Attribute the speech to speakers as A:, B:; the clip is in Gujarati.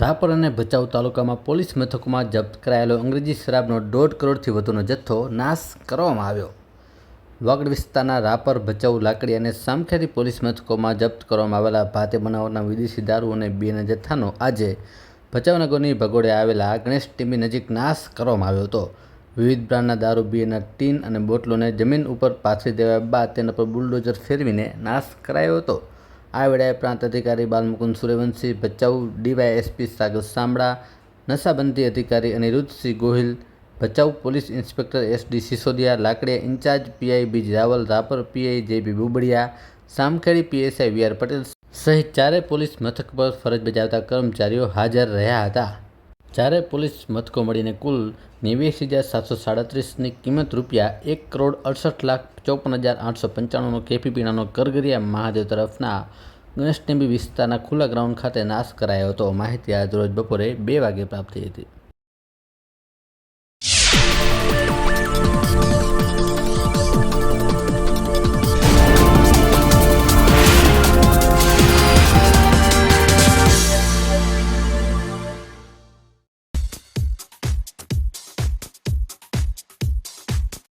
A: રાપર અને ભચાઉ તાલુકામાં પોલીસ મથકોમાં જપ્ત કરાયેલો અંગ્રેજી શરાબનો દોઢ કરોડથી વધુનો જથ્થો નાશ કરવામાં આવ્યો. વાગડ વિસ્તારના રાપર, ભચાઉ, લાકડી અને સામખેરી પોલીસ મથકોમાં જપ્ત કરવામાં આવેલા ભાતે બનાવટના વિદેશી દારૂ અને બીના જથ્થાનો આજે ભચાઉ નગરની ભગોડે આવેલા ગણેશ ટીમની નજીક નાશ કરવામાં આવ્યો હતો. વિવિધ બ્રાન્ડના દારૂ, બીના ટીન અને બોટલોને જમીન ઉપર પાથરી દેવા બાદ તેના પર બુલડોઝર ફેરવીને નાશ કરાયો હતો. આ વેળાએ પ્રાંત અધિકારી બાલમુકુંદ સૂર્યવંશી, ભચાઉ ડીવાયએસપી સાગર સામડા નશાબંધી અધિકારી Aniruddhsinh Gohil, Bhachau police inspector S D Sisodiya Lakadiya incharge PI બીજ Raval, Rapar PI J B Bubadiya, Samkhedi PSI V R Patel સહિત ચારે પોલીસ મથક પર ફરજ બજાવતા કર્મચારીઓ હાજર રહ્યા હતા. ચારે પોલીસ મથકો મળીને કુલ નેવ્યાસી હજાર સાતસો સાડત્રીસની કિંમત રૂપિયા એક કરોડ અડસઠ લાખ ચોપન હજાર આઠસો પંચાણુંનો કેફી પીણાનો કરગરિયા મહાદેવ તરફના ગણેશ ટેમ્બી વિસ્તારના ખુલ્લા ગ્રાઉન્ડ ખાતે નાશ કરાયો હતો. માહિતી આજ રોજ બપોરે બે વાગે પ્રાપ્ત થઈ હતી.